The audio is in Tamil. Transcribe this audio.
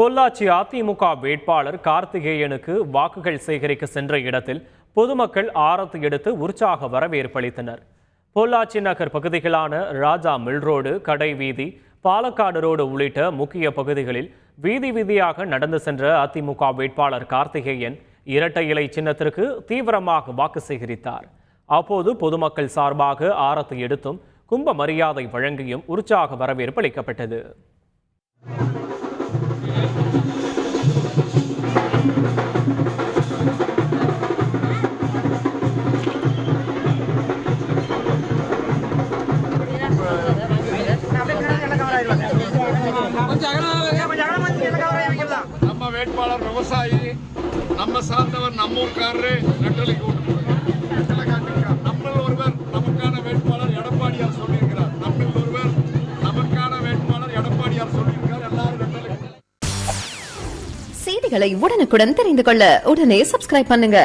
பொள்ளாச்சி அதிமுக வேட்பாளர் கார்த்திகேயனுக்கு வாக்குகள் சேகரிக்க சென்ற இடத்தில் பொதுமக்கள் ஆரத்து எடுத்து உற்சாக வரவேற்பளித்தனர் பொள்ளாச்சி நகர் பகுதிகளான ராஜா மில் ரோடு கடை வீதி பாலக்காடு ரோடு உள்ளிட்ட முக்கிய பகுதிகளில் வீதி வீதியாக நடந்து சென்ற அதிமுக வேட்பாளர் கார்த்திகேயன் இரட்டை இலை சின்னத்திற்கு தீவிரமாக வாக்கு சேகரித்தார். அப்போது பொதுமக்கள் சார்பாக ஆரத்து எடுத்தும் கும்ப மரியாதை வழங்கியும் உற்சாக வரவேற்பு அளிக்கப்பட்டது. நம்ம வேட்பாளர் விவசாயி நம்ம சார்ந்தவர் நம்ம ஊர்க்காரரு நெட்டலுக்கு ஓட்டு போடுங்க. ஒருவர் நமக்கான வேட்பாளர் எடப்பாடியார் சொல்லியிருக்கிறார். நம்மில் ஒருவர் நமக்கான வேட்பாளர் எடப்பாடியார் சொல்லியிருக்கிறார். எல்லாரும் செய்திகளை உடனுக்குடன் தெரிந்து கொள்ள உடனே சப்ஸ்கிரைப் பண்ணுங்க.